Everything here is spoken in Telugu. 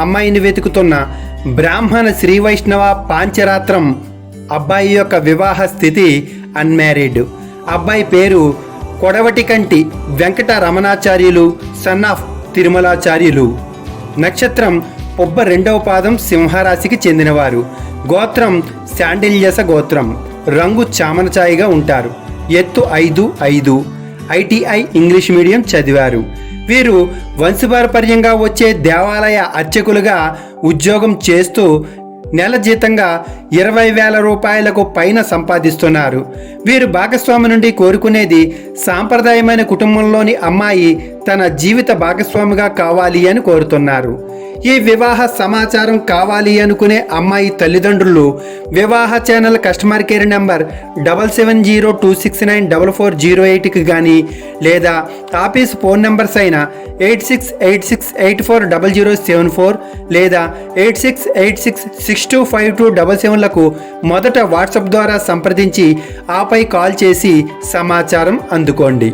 అమ్మాయిని వెతుకుతున్న బ్రాహ్మణ శ్రీ వైష్ణవ పాంచరాత్రం అబ్బాయి యొక్క వివాహ స్థితి అన్మ్యారీడ్ అబ్బాయి పేరు కొడవటికంటి వెంకట రమణాచార్యులు సన్ ఆఫ్ తిరుమలాచార్యులు. నక్షత్రం పొబ్బ రెండవ పాదం సింహరాశికి చెందినవారు. గోత్రం శాండిల్యస గోత్రం. రంగు చామనచాయిగా ఉంటారు. ఎత్తు ఐదు ఐదు. ఐటీఐ ఇంగ్లీష్ మీడియం చదివారు. వీరు వంశపారపర్యంగా వచ్చే దేవాలయ అర్చకులుగా ఉద్యోగం చేస్తూ నెల జీతంగా ఇరవై వేల రూపాయలకు పైన సంపాదిస్తున్నారు. వీరు భాగస్వామి నుండి కోరుకునేది సాంప్రదాయమైన కుటుంబంలోని అమ్మాయి తన జీవిత భాగస్వామిగా కావాలి అని కోరుతున్నారు. ఈ వివాహ సమాచారం కావాలి అనుకునే అమ్మాయి తల్లిదండ్రులు వివాహ channel customer care number double seven zero two six nine double four zero ఎయిట్కి కానీ లేదా ఆఫీస్ ఫోన్ నెంబర్స్ అయిన eight six eight six eight four double zero seven four లేదా eight six eight six six two five two double సెవెన్లకు మొదట వాట్సాప్ ద్వారా సంప్రదించి ఆపై కాల్ చేసి సమాచారం అందుకోండి